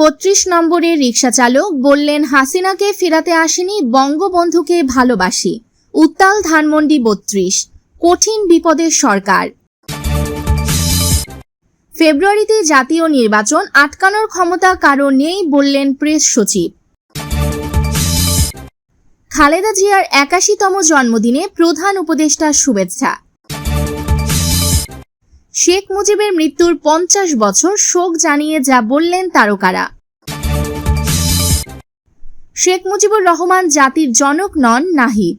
বত্রিশ নম্বরের রিক্সা চালক বললেন, হাসিনাকে ফেরাতে আসেনি, বঙ্গবন্ধুকে ভালোবাসি। উত্তাল ধানমন্ডি বত্রিশ, কঠিন বিপদের সরকার। ফেব্রুয়ারিতে জাতীয় নির্বাচন, আটকানোর ক্ষমতা কারও নেই বললেন প্রেস সচিব। খালেদা জিয়ার একাশিতম জন্মদিনে প্রধান উপদেষ্টার শুভেচ্ছা। শেখ মুজিবের মৃত্যুর পঞ্চাশ বছর শোক জানিয়ে যা বললেন তারকারা। শেখ মুজিবুর রহমান জাতির জনক নন নাহিদ।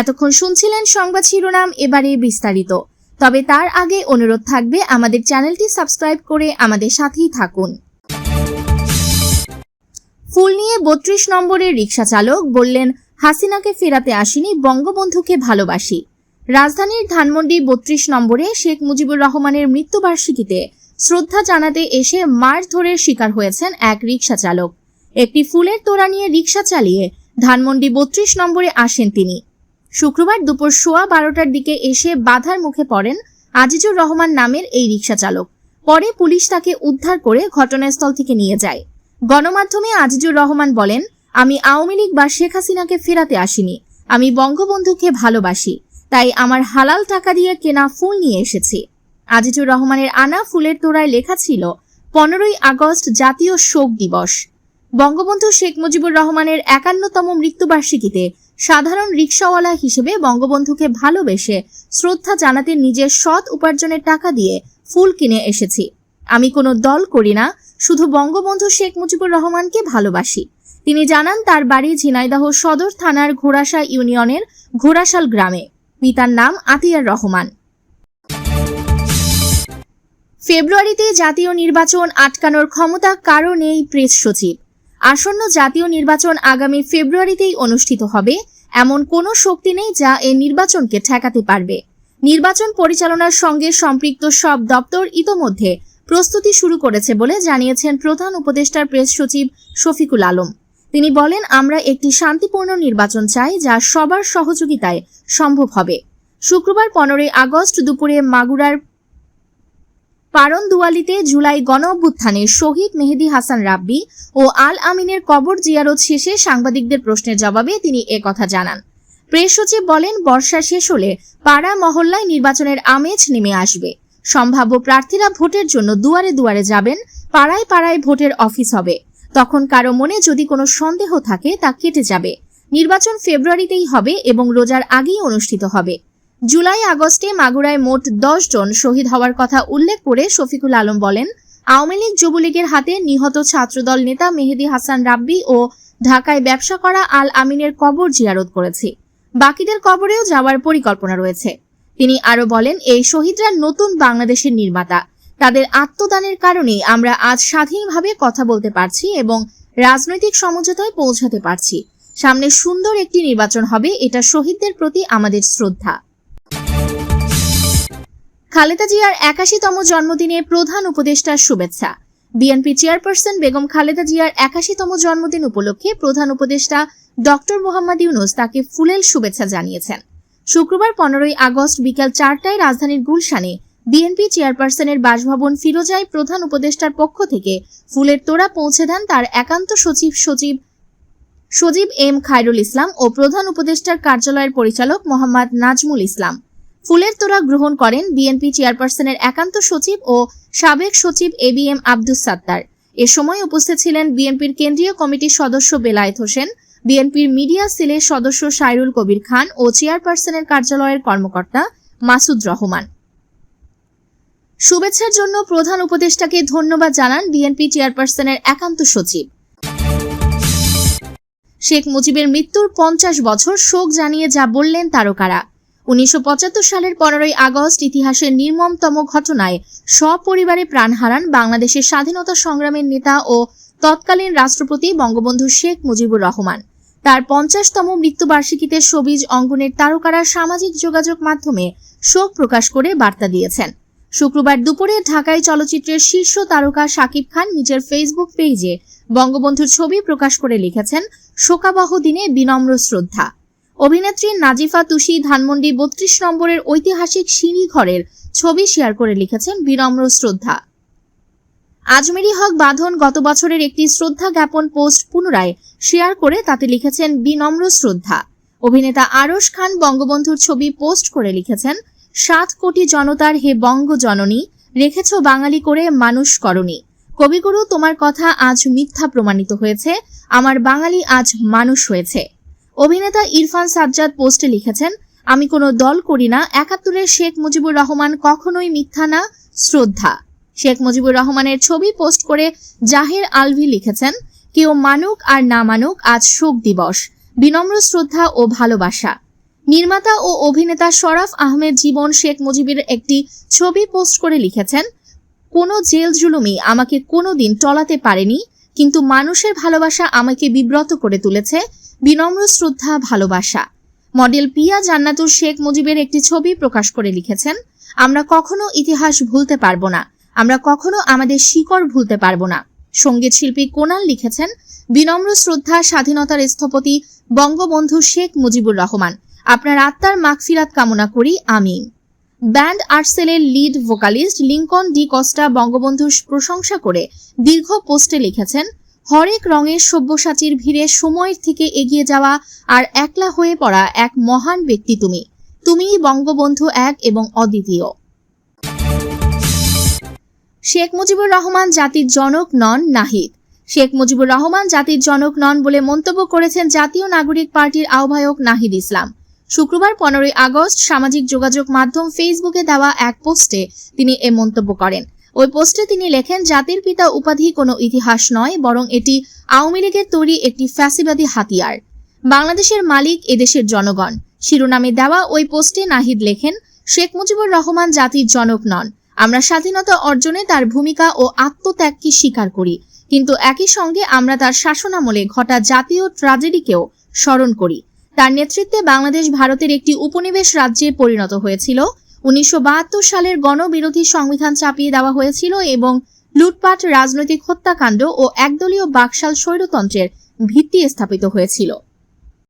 এতক্ষণ শুনছিলেন সংবাদ শিরোনাম এবারে বিস্তারিত। তবে তার আগে অনুরোধ থাকবে আমাদের চ্যানেলটি সাবস্ক্রাইব করে আমাদের সাথেই থাকুন। ফুল নিয়ে বত্রিশ নম্বরের রিক্সা চালক বললেন, হাসিনাকে ফেরাতে আসিনি, বঙ্গবন্ধুকে ভালোবাসি। রাজধানীর ধানমন্ডি বত্রিশ নম্বরে শেখ মুজিবুর রহমানের মৃত্যুবার্ষিকীতে শ্রদ্ধা জানাতে এসে মার মারধরের শিকার হয়েছেন এক রিক্সা চালক। একটি ফুলের তোড়া নিয়ে রিক্সা চালিয়ে ধানমন্ডি বত্রিশ নম্বরে আসেন তিনি। শুক্রবার দুপুর সোয়া বারোটার দিকে এসে বাধার মুখে পড়েন আজিজুর রহমান নামের এই রিক্সা চালক। পরে পুলিশ তাকে উদ্ধার করে ঘটনাস্থল থেকে নিয়ে যায়। গণমাধ্যমে আজিজুর রহমান বলেন, আমি আওয়ামী লীগ বা শেখ হাসিনাকে ফেরাতে আসিনি। আমি বঙ্গবন্ধুকে ভালোবাসি। তাই আমার হালাল টাকা দিয়ে কেনা ফুল নিয়ে এসেছি। আজিজুর রহমানের আনা ফুলের তোড়ায় লেখা ছিল, পনেরোই আগস্ট জাতীয় শোক দিবস। বঙ্গবন্ধু শেখ মুজিবুর রহমানের একান্নতম মৃত্যুবার্ষিকীতে সাধারণ রিক্সাওয়ালা হিসেবে বঙ্গবন্ধুকে ভালোবেসে শ্রদ্ধা জানাতে নিজের সৎ উপার্জনের টাকা দিয়ে ফুল কিনে এসেছি। আমি কোনো দল করি না, শুধু বঙ্গবন্ধু শেখ মুজিবুর রহমানকে ভালোবাসি। তিনি জানান তার বাড়ি ঝিনাইদহ সদর থানার ঘোড়াশা ইউনিয়নের ঘোড়াশাল গ্রামে। পিতার নাম আতিয়ার রহমান। ফেব্রুয়ারিতে জাতীয় নির্বাচন আটকানোর ক্ষমতা কারও নেই প্রেস সচিব। আসন্ন জাতীয় নির্বাচন আগামী ফেব্রুয়ারিতেই অনুষ্ঠিত হবে, এমন কোনো শক্তি নেই যা এই নির্বাচনকে ঠেকাতে পারবে। নির্বাচন পরিচালনার সঙ্গে সম্পৃক্ত সব দপ্তর ইতোমধ্যে প্রস্তুতি শুরু করেছে বলে জানিয়েছেন প্রধান উপদেষ্টার প্রেস সচিব শফিকুল আলম। তিনি বলেন, আমরা একটি শান্তিপূর্ণ নির্বাচন চাই যা সবার সহযোগিতায় সম্ভব হবে। শুক্রবার পনেরোই আগস্ট দুপুরে মাগুরার পারনদুয়ালিতে জুলাই গণ অভ্যুত্থানে শহীদ মেহেদি হাসান রাব্বি ও আল আমিনের কবর জিয়ারত শেষে সাংবাদিকদের প্রশ্নের জবাবে তিনি কথা জানান। প্রেস সচিব বলেন, বর্ষা শেষ হলে পাড়া মহল্লায় নির্বাচনের আমেজ নেমে আসবে। সম্ভাব্য প্রার্থীরা ভোটের জন্য দুয়ারে দুয়ারে যাবেন, পাড়ায় পাড়ায় ভোটের অফিস হবে। তখন কারও মনে যদি কোনো সন্দেহ থাকে, তা কেটে যাবে। নির্বাচন ফেব্রুয়ারিতেই হবে এবং রোজার আগেই অনুষ্ঠিত হবে। জুলাই, আগস্টে মাগুরায় মোট দশ জন শহীদ হওয়ার কথা উল্লেখ করে শফিকুল আলম বলেন, আওয়ামী লীগ যুবলীগের হাতে নিহত ছাত্রদল নেতা মেহেদি হাসান রাব্বি ও ঢাকায় ব্যবসা করা আল আমিনের কবর জিয়ারত করেছি। বাকিদের কবরেও যাওয়ার পরিকল্পনা রয়েছে। তিনি আরও বলেন, এই শহীদরা নতুন বাংলাদেশের নির্মাতা। তাদের আত্মদানের কারণে আমরা আজ স্বাধীনভাবে কথা বলতে পারছি এবং রাজনৈতিক সমঝোতায় পৌঁছাতে পারছি। সামনে সুন্দর একটি নির্বাচন হবে, এটা শহীদদের প্রতি আমাদের শ্রদ্ধা। খালেদা জিয়ার একাশিতম জন্মদিনে প্রধান উপদেষ্টার শুভেচ্ছা। বিএনপি চেয়ারপারসন বেগম খালেদা জিয়ার একাশিতম জন্মদিন উপলক্ষে প্রধান উপদেষ্টা ডক্টর মোহাম্মদ ইউনুস তাকে ফুলেল শুভেচ্ছা জানিয়েছেন। শুক্রবার পনেরোই আগস্ট বিকাল চারটায় রাজধানীর গুলশানে বিএনপি চেয়ারপারসনের বাসভবন ফিরোজায় প্রধান উপদেষ্টার পক্ষ থেকে ফুলের তোড়া পৌঁছে দেন তার একান্ত সচিব সচিব সজীব এম খায়রুল ইসলাম ও প্রধান উপদেষ্টার কার্যালয়ের পরিচালক মোহাম্মদ নাজমুল ইসলাম। ফুলের তোড়া গ্রহণ করেন বিএনপি চেয়ারপারসনের একান্ত সচিব ও সাবেক সচিব A B M Abdus Sattar. এ সময় উপস্থিত ছিলেন বিএনপির কেন্দ্রীয় কমিটির সদস্য বেলায়েত হোসেন, বিএনপির মিডিয়া সেলের সদস্য সাইরুল কবির খান ও চেয়ারপারসনের কার্যালয়ের কর্মকর্তা মাসুদ রহমান। শুভেচ্ছার জন্য প্রধান উপদেষ্টাকে ধন্যবাদ জানান বিএনপি চেয়ারপারসনের একান্ত সচিব। শেখ মুজিবের মৃত্যুর পঞ্চাশ বছর শোক জানিয়ে যা বললেন তারকারা। উনিশশো পঁচাত্তর সালের পনেরোই আগস্ট ইতিহাসের নির্মমতম ঘটনায় সপরিবারে প্রাণ হারান বাংলাদেশের স্বাধীনতা সংগ্রামের নেতা ও তৎকালীন রাষ্ট্রপতি বঙ্গবন্ধু শেখ মুজিবুর রহমান। তার পঞ্চাশতম মৃত্যুবার্ষিকীতে সবিজ অঙ্গনের তারকারা সামাজিক যোগাযোগ মাধ্যমে শোক প্রকাশ করে বার্তা দিয়েছেন। শুক্রবার দুপুরে ঢাকায় চলচ্চিত্রের শীর্ষ তারকা শাকিব খান নিজের ফেসবুক পেজে বঙ্গবন্ধুর ছবি প্রকাশ করে লিখেছেন, শোকাবহ দিনে বিনম্র শ্রদ্ধা। অভিনেত্রী নাজিফা তুষি ধানমন্ডি বত্রিশ নম্বরের ঐতিহাসিক সিঁড়ি ঘরের ছবি শেয়ার করে লিখেছেন, বিনম্র শ্রদ্ধা। আজমেরি হক বাঁধন গত বছরের একটি শ্রদ্ধা জ্ঞাপন পোস্ট পুনরায় শেয়ার করে তাতে লিখেছেন, বিনম্র শ্রদ্ধা। অভিনেতা আরশ খান বঙ্গবন্ধুর ছবি পোস্ট করে লিখেছেন সাত কোটি জনতার হে বঙ্গ জননী রেখেছ বাঙালি করে মানুষ করণী। কবিগুরু, তোমার কথা আজ মিথ্যা প্রমাণিত হয়েছে, আমার বাঙালি আজ মানুষ হয়েছে। অভিনেতা ইরফান সাজ্জাদ পোস্টে লিখেছেন, আমি কোনো দল করি না, একাত্তরের শেখ মুজিবুর রহমান কখনোই মিথ্যা না, শ্রদ্ধা। শেখ মুজিবুর রহমানের ছবি পোস্ট করে জাহের আলভি লিখেছেন, কেউ মানুক আর না মানুক, আজ শোক দিবস। বিনম্র শ্রদ্ধা ও ভালোবাসা। নির্মাতা ও অভিনেতা শরাফ আহমেদ জীবন শেখ মুজিবের একটি ছবি পোস্ট করে লিখেছেন, কোনো জেল জুলুমি আমাকে কোনোদিন টলাতে পারেনি, কিন্তু মানুষের ভালোবাসা আমাকে বিব্রত করে তুলেছে, বিনম্র শ্রদ্ধা, ভালোবাসা। মডেল পিয়া জান্নাতুর শেখ মুজিবের একটি ছবি প্রকাশ করে লিখেছেন, আমরা কখনো ইতিহাস ভুলতে পারব না, আমরা কখনো আমাদের শিকড় ভুলতে পারব না। সংগীত শিল্পী কোনাল লিখেছেন, বিনম্র শ্রদ্ধা, স্বাধীনতার স্থপতি বঙ্গবন্ধু শেখ মুজিবুর রহমান। আপনার আত্মার মাগফিরাত কামনা করি আমি band আর্টসেলের lead vocalist Lincoln D Costa বঙ্গবন্ধুর প্রশংসা করে দীর্ঘ পোস্টে লিখেছেন, হরেক রঙের সব্যসাচীর ভিড়ে সময়ের থেকে এগিয়ে যাওয়া আর একলা হয়ে পড়া এক মহান ব্যক্তি তুমি। তুমিই বঙ্গবন্ধু এক এবং অদ্বিতীয়। শেখ মুজিবুর রহমান জাতির জনক নন নাহিদ। শেখ মুজিবুর রহমান জাতির জনক নন বলে মন্তব্য করেছেন জাতীয় নাগরিক পার্টির আহ্বায়ক নাহিদ ইসলাম। শুক্রবার পনেরোই আগস্ট সামাজিক যোগাযোগ মাধ্যম ফেসবুকে দেওয়া এক পোস্টে তিনি এ মন্তব্য করেন। ওই পোস্টে তিনি লেখেন, জাতির পিতা উপাধি কোনো ইতিহাস নয়, বরং এটি আওয়ামী লীগের তৈরি একটি ফ্যাসিবাদী হাতিয়ার। বাংলাদেশের মালিক এদেশের জনগণ। শিরোনামে দেওয়া ওই পোস্টে নাহিদ লেখেন, শেখ মুজিবুর রহমান জাতির জনক নন। আমরা স্বাধীনতা অর্জনে তার ভূমিকা ও আত্মত্যাগকে স্বীকার করি। কিন্তু একই সঙ্গে আমরা তার শাসনামলে ঘটা জাতীয় ট্রাজেডিকেও স্মরণ করি। তার নেতৃত্বে বাংলাদেশ ভারতের একটি উপনিবেশ রাজ্যে পরিণত হয়েছিল। উনিশশো বাহাত্তর সালের গণবিরোধী সংবিধান চাপিয়ে দেওয়া হয়েছিল এবং লুটপাট, রাজনৈতিক হত্যাকাণ্ড ও একদলীয় বাকশাল স্বৈরতন্ত্রের ভিত্তি স্থাপিত হয়েছিল।